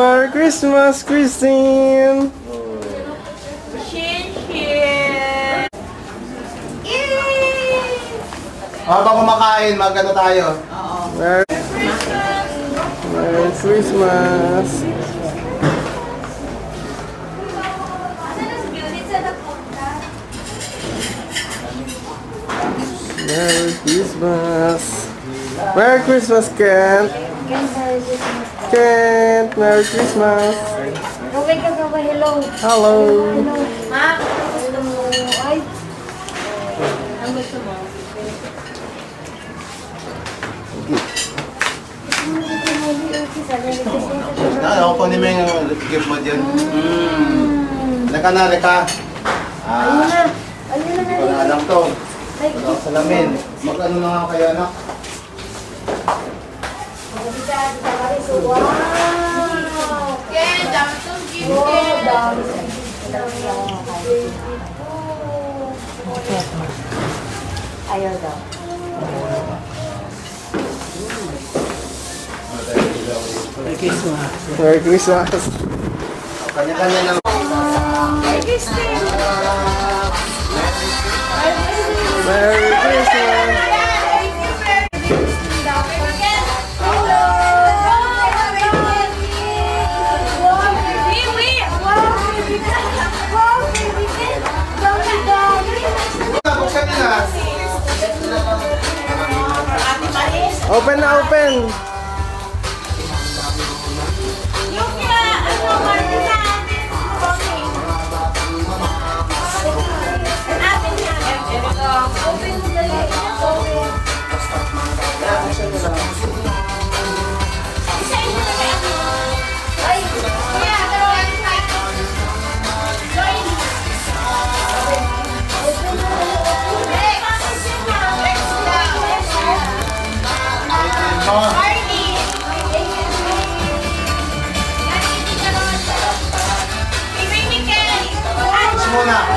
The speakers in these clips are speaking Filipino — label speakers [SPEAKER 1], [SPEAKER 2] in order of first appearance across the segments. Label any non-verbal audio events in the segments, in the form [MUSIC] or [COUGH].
[SPEAKER 1] Merry Christmas, Christine!
[SPEAKER 2] Shin Shin! Yay!
[SPEAKER 3] Habang kumakain, mag-ano tayo?
[SPEAKER 1] Merry, Merry Christmas! Merry Christmas! Merry Christmas, Kent! Kent! Merry Christmas!
[SPEAKER 4] Kaway ka hello.
[SPEAKER 1] Hello!
[SPEAKER 4] Hello.
[SPEAKER 2] Ma,
[SPEAKER 4] Hello. Ay,
[SPEAKER 2] ang gusto mo?
[SPEAKER 3] Na, ako kunin mo yung gift mo dyan. Mm. Laka na, laka.
[SPEAKER 4] ano
[SPEAKER 3] Ah,
[SPEAKER 4] na? Ano na na?
[SPEAKER 3] wala alam to. Wala salamin. Mag-ano na nga kayo, anak?
[SPEAKER 4] Wow!
[SPEAKER 2] Ken, dami tong gift
[SPEAKER 4] Oh,
[SPEAKER 2] Ken.
[SPEAKER 4] dami. Ayaw daw.
[SPEAKER 1] Merry Christmas!
[SPEAKER 3] Kanya-kanya na.
[SPEAKER 1] Merry Christmas! Open na open!
[SPEAKER 3] Muna,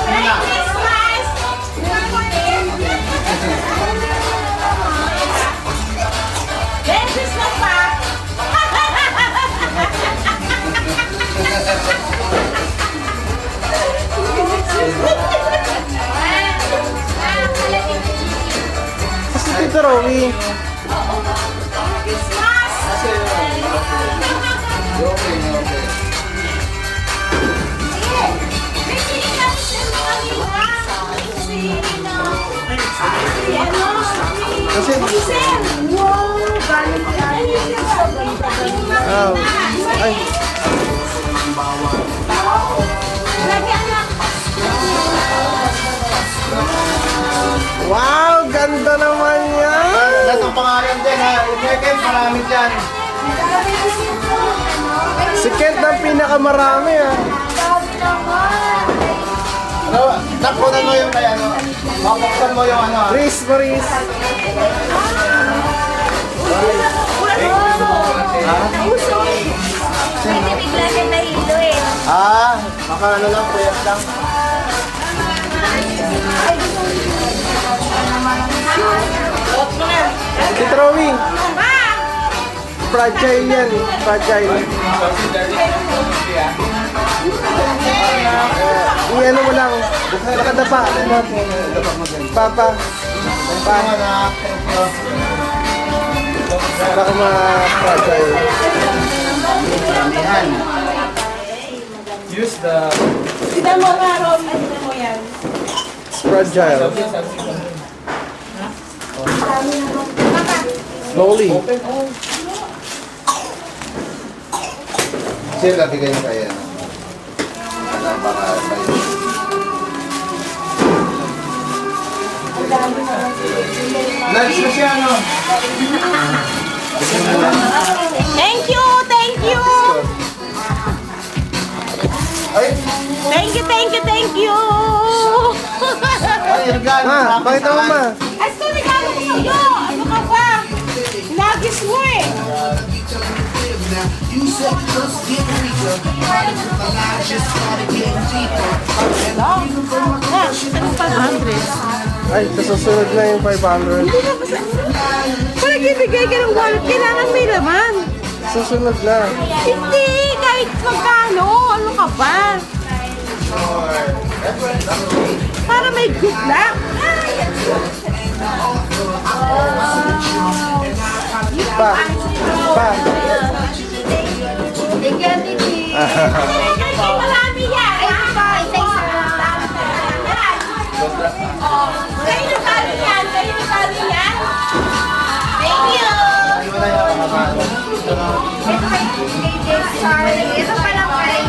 [SPEAKER 3] muna.
[SPEAKER 2] Merry Christmas
[SPEAKER 1] wow, ganda naman yan!
[SPEAKER 3] Lahat ng pangalan din ha. Imekem, marami dyan.
[SPEAKER 1] Si Kent ang pinakamarami ah.
[SPEAKER 3] Ano, tapunan mo yung kaya ano. Mapuksan mo yung ano. ha.
[SPEAKER 1] Chris Maris.
[SPEAKER 3] Ah, baka ano lang, puyat lang.
[SPEAKER 1] Tito Rowie. Fragile yan. Fragile. Uh, I-ano mo lang. Nakadapa. Papa. Pa. Baka ma-fragile.
[SPEAKER 3] Yan.
[SPEAKER 2] Sina mo nga, Ron. Sina mo yan.
[SPEAKER 1] It's fragile. Slowly.
[SPEAKER 3] Sir, bigay niyo kaya. Wala, baka kayo. Lunch na siya, no?
[SPEAKER 2] Thank you, thank you. Thank you, thank you, thank you.
[SPEAKER 3] ay, regalo.
[SPEAKER 1] Ma, pakita mo ma.
[SPEAKER 2] Ay, regalo ko sa'yo. Ano Ah, ano pa? Andres.
[SPEAKER 1] Ay, kasusunod na yung 500.
[SPEAKER 2] Pag ibigay ka ng wallet, kailangan may laman.
[SPEAKER 1] Susunod na.
[SPEAKER 2] Hindi, kahit ka ba? Para may good luck.
[SPEAKER 1] Pa. Pa.
[SPEAKER 4] Thank you.
[SPEAKER 2] Ay, marami yan.
[SPEAKER 4] Pa.
[SPEAKER 2] Oh, kayo na tali. Thank you.
[SPEAKER 4] Ito kay Sorry. Ito pala kay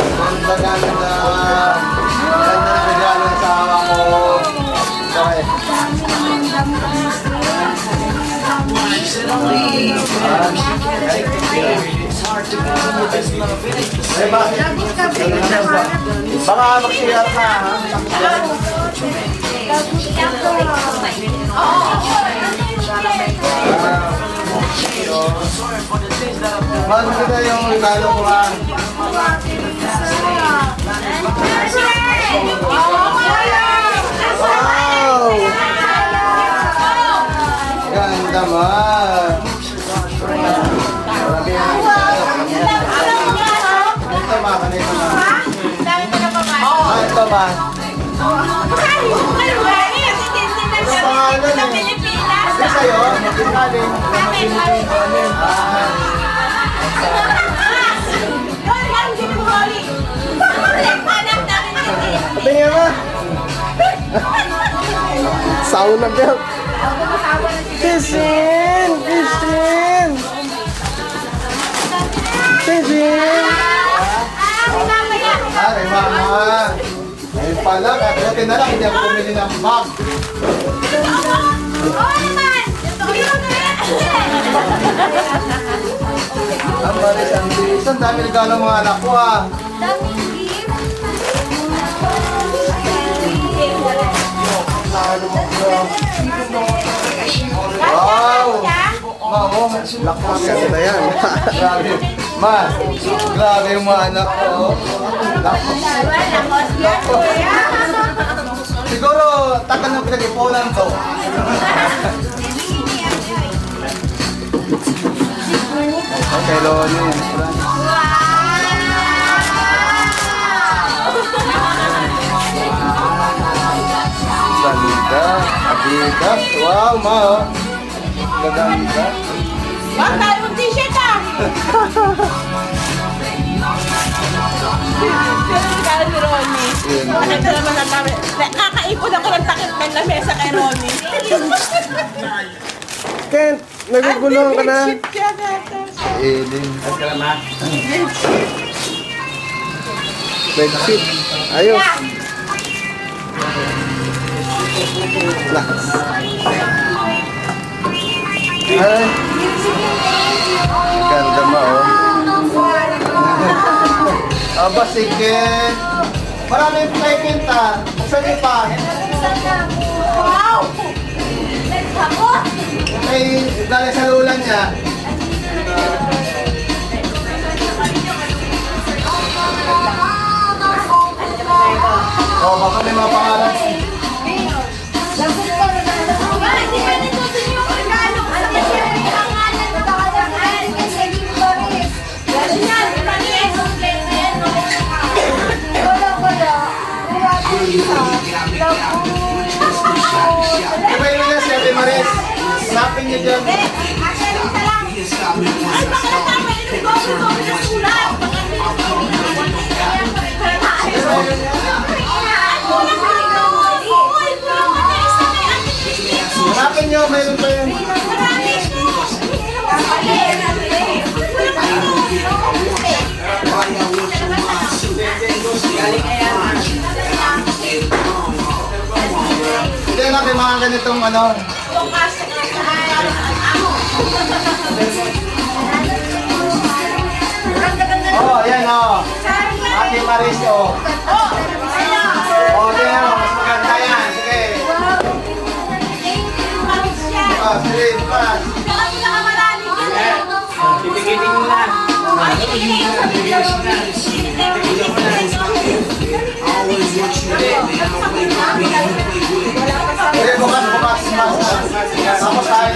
[SPEAKER 3] Ganda ganda. Ganda na regalo ng asawa ko. Okay. Eh, bakit? Baka mag-share ka, ha? Mahal mo kita yung regalo ko, ha?
[SPEAKER 1] Wow!
[SPEAKER 3] Ganda man. Pangalan
[SPEAKER 2] sa. Pilipinas.
[SPEAKER 3] Ito sa'yo,
[SPEAKER 2] lang, hindi mo.
[SPEAKER 1] Sauna. Christine! Christine! Christine!
[SPEAKER 2] Ah, mamaya.
[SPEAKER 3] Ay, mama. Ayun pala, buti na lang, hindi ako bumili ng bag.
[SPEAKER 2] Oo naman. Na
[SPEAKER 3] Ang baris ang bilis. Ang dami regalo ng mga anak ko, ha. Wow! Ma, oh, lakas.
[SPEAKER 1] Ganda yan. [LAUGHS]
[SPEAKER 3] Grabe. Ma, grabe yung mga anak ko. Lakas. Siguro, tagal ng pinag-ipunan to. Okay, Loni. Ganda. Adidas. Wow, ma. oh. Gaganda.
[SPEAKER 2] Wag regalo ni Ronnie. Ito naman ang kami. Nakakaipon ako ng takip ng lamesa kay Ronnie.
[SPEAKER 1] Kent, naguguluhan ka na.
[SPEAKER 2] Shit siya natin.
[SPEAKER 3] Elin.
[SPEAKER 1] Bedsheet. Ayos. Lakas.
[SPEAKER 3] Ay. Ganda ma, oh. [LAUGHS] Aba, sige. Maraming pinta. Buksan niyo pa.
[SPEAKER 2] Wow!
[SPEAKER 3] May dali sa lulan niya.
[SPEAKER 2] Ay, baka natama yung gobi-gobi na sulat. Baka
[SPEAKER 3] Snapin niyo, mayroon pa yun. Hindi na may mga ganitong ano. Oh, yan oh. Ate Maris oh. Oh, tingnan mo. Mas maganda yan. Sige. Oh, sige. Pas.
[SPEAKER 2] Titigitin mo na. Titigitin mo na. Titigitin mo na. Always what you did, man. Play with me, play with me. Okay,
[SPEAKER 3] bukas, bukas, bukas. Tapos tayo.